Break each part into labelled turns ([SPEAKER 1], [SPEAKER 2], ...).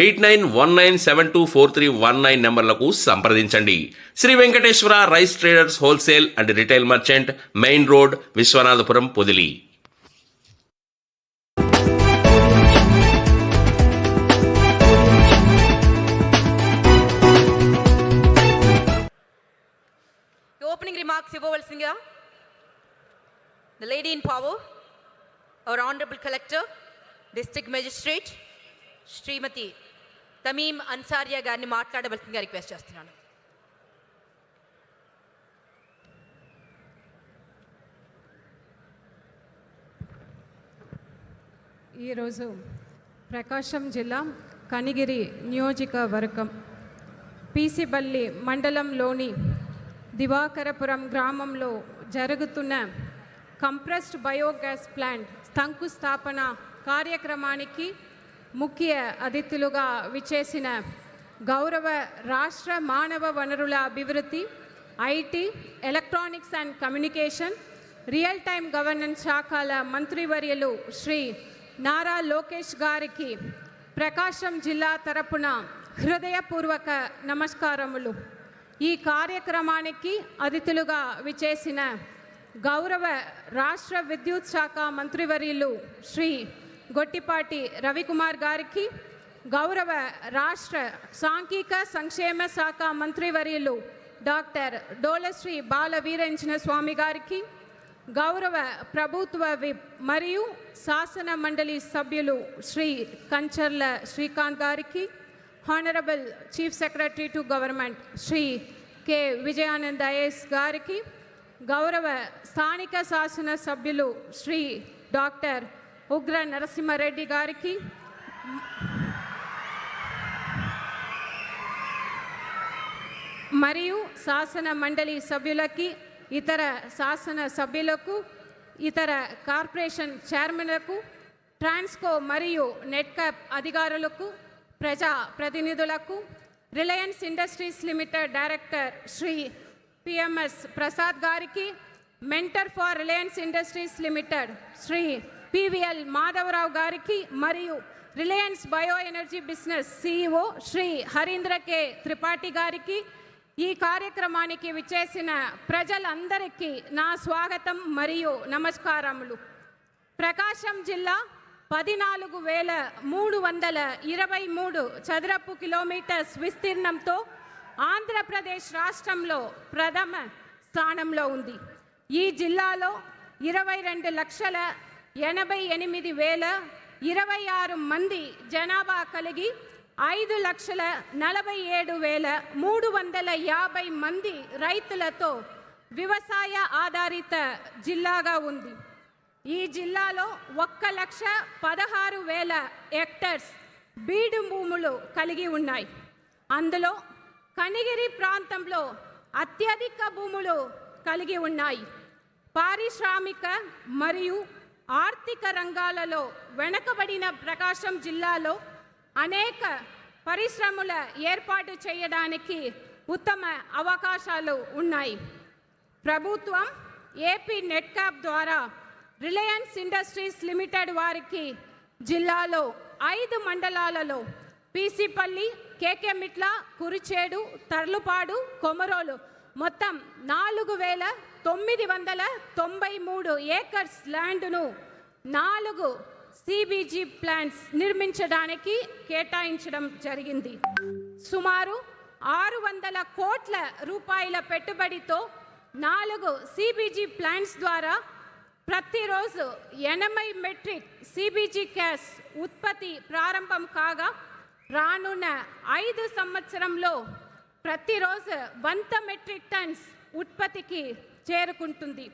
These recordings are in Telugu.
[SPEAKER 1] eight nine one nine seven two four three one nine నెంబర్లకు సంప్రదించండి. Shri Venkateswara rice traders wholesale and retail merchant main road Viswanathapuram Podili.
[SPEAKER 2] Opening remarks ఇవ్వవలసిందిగా the lady in power our honourable collector district magistrate Shrimati Tameem Ansariya గారిని మాట్లాడవలసిందిగా రిక్వెస్ట్ చేస్తున్నాను.
[SPEAKER 3] ఈరోజు ప్రకాశం జిల్లా కనిగిరి నియోజకవర్గం పీసిబల్లి మండలంలోని దివాకరపురం గ్రామంలో జరుగుతున్న కంప్రెస్డ్ బయోగ్యాస్ ప్లాంట్ శంకుస్థాపన కార్యక్రమానికి ముఖ్య అతిథులుగా విచ్చేసిన గౌరవ రాష్ట్ర మానవ వనరుల అభివృద్ధి IT electronics and communication real time governance శాఖల మంత్రివర్యులు శ్రీ నారా లోకేష్ గారికి ప్రకాశం జిల్లా తరపున హృదయపూర్వక నమస్కారములు. ఈ కార్యక్రమానికి అతిథులుగా విచేసిన గౌరవ రాష్ట్ర విద్యుత్ శాఖ మంత్రివర్యులు శ్రీ గొట్టిపాటి రవికుమార్ గారికి గౌరవ రాష్ట్ర సాంఘిక సంక్షేమ శాఖ మంత్రివర్యులు డాక్టర్ డోలశ్రీ బాల వీరేంజన స్వామి గారికి గౌరవ ప్రభుత్వ విప్ మరియు శాసన మండలి సభ్యులు శ్రీ కంచర్ల శ్రీకాంత్ గారికి honourable chief secretary to government Shri K Vijayanand IAS గారికి గౌరవ స్థానిక శాసన సభ్యులు శ్రీ డాక్టర్ ఉగ్ర నరసింహారెడ్డి గారికి. మరియు శాసన మండలి సభ్యులకి ఇతర శాసన సభ్యులకు ఇతర కార్పొరేషన్ చైర్మన్లకు ట్రాన్స్కో మరియు నెట్కప్ అధికారులకు ప్రజా ప్రతినిధులకు Reliance Industries Limited director Shri PMS Prasad గారికి mentor for Reliance Industries Limited Shri PVL Madhavarao గారికి మరియు Reliance bio energy business CEO Shri Harindra K Tripathi గారికి ఈ కార్యక్రమానికి విచ్చేసిన ప్రజలందరికీ నా స్వాగతం మరియు నమస్కారములు. ప్రకాశం జిల్లా పదినాలుగు వేల మూడు వందల ఇరవై మూడు చదరపు కిలోమీటర్స్ విస్తీర్ణంతో ఆంధ్రప్రదేశ్ రాష్ట్రంలో ప్రథమ స్థానంలో ఉంది. ఈ జిల్లాలో ఇరవై రెండు లక్షల ఎనభై ఎనిమిది వేల ఇరవై ఆరు మంది జనాభా కలిగి ఐదు లక్షల నలభై ఏడు వేల మూడు వందల యాభై మంది రైతులతో వ్యవసాయ ఆధారిత జిల్లాగా ఉంది. ఈ జిల్లాలో ఒక్క లక్ష పదహారు వేల హెక్టర్స్ బీడు భూములు కలిగి ఉన్నాయి. అందులో కనిగిరి ప్రాంతంలో అత్యధిక భూములు కలిగి ఉన్నాయి. పారిశ్రామిక మరియు ఆర్థిక రంగాలలో వెనకబడిన ప్రకాశం జిల్లాలో అనేక పరిశ్రమల ఏర్పాటు చేయడానికి ఉత్తమ అవకాశాలు ఉన్నాయి. ప్రభుత్వం ఏపీ నెట్కాప్ ద్వారా రిలయన్స్ ఇండస్ట్రీస్ లిమిటెడ్ వారికి జిల్లాలో ఐదు మండలాలలో పీసీపల్లి కేకేమిట్ల కురిచేడు తర్లుపాడు కొమరోలు మొత్తం నాలుగు వేల తొమ్మిది వందల తొంభై మూడు ఏకర్స్ ల్యాండ్ను నాలుగు సిబిజీ ప్లాంట్స్ నిర్మించడానికి కేటాయించడం జరిగింది. సుమారు ఆరు వందల కోట్ల రూపాయల పెట్టుబడితో నాలుగు సిబిజీ ప్లాంట్స్ ద్వారా ప్రతిరోజు ఎనభై మెట్రిక్ సిబిజీ గ్యాస్ ఉత్పత్తి ప్రారంభం కాగా రానున్న ఐదు సంవత్సరంలో ప్రతిరోజు వంద మెట్రిక్ టన్స్ ఉత్పత్తికి చేరుకుంటుంది.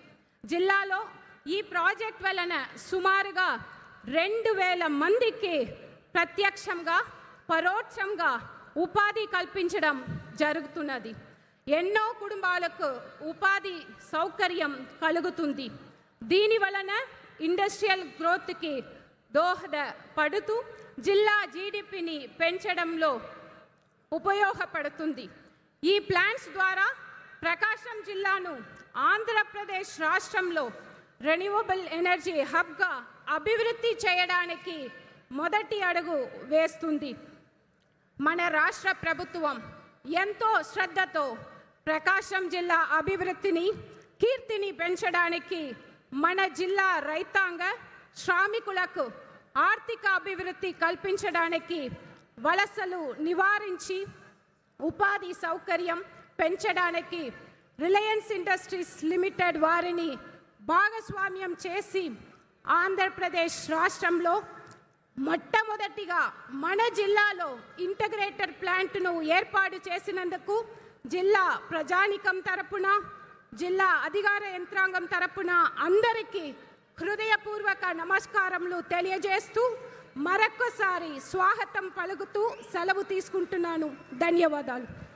[SPEAKER 3] జిల్లాలో ఈ ప్రాజెక్ట్ వలన సుమారుగా రెండు వేల మందికి ప్రత్యక్షంగా పరోక్షంగా ఉపాధి కల్పించడం జరుగుతున్నది. ఎన్నో కుటుంబాలకు ఉపాధి సౌకర్యం కలుగుతుంది. దీని వలన ఇండస్ట్రియల్ గ్రోత్కి దోహదపడుతూ జిల్లా జీడిపిని పెంచడంలో ఉపయోగపడుతుంది. ఈ ప్లాంట్స్ ద్వారా ప్రకాశం జిల్లాను ఆంధ్రప్రదేశ్ రాష్ట్రంలో రెన్యూవబుల్ ఎనర్జీ హబ్గా అభివృద్ధి చేయడానికి మొదటి అడుగు వేస్తుంది. మన రాష్ట్ర ప్రభుత్వం ఎంతో శ్రద్ధతో ప్రకాశం జిల్లా అభివృద్ధిని కీర్తిని పెంచడానికి మన జిల్లా రైతాంగ శ్రామికులకు ఆర్థిక అభివృద్ధి కల్పించడానికి వలసలు నివారించి ఉపాధి సౌకర్యం పెంచడానికి రిలయన్స్ ఇండస్ట్రీస్ లిమిటెడ్ వారిని భాగస్వామ్యం చేసి ఆంధ్రప్రదేశ్ రాష్ట్రంలో మొట్టమొదటిగా మన జిల్లాలో ఇంటగ్రేటెడ్ ప్లాంట్ను ఏర్పాటు చేసినందుకు జిల్లా ప్రజానికం తరపున జిల్లా అధికార యంత్రాంగం తరపున అందరికీ హృదయపూర్వక నమస్కారములు తెలియజేస్తూ మరొక్కసారి స్వాగతం పలుకుతూ సెలవు తీసుకుంటున్నాను. ధన్యవాదాలు.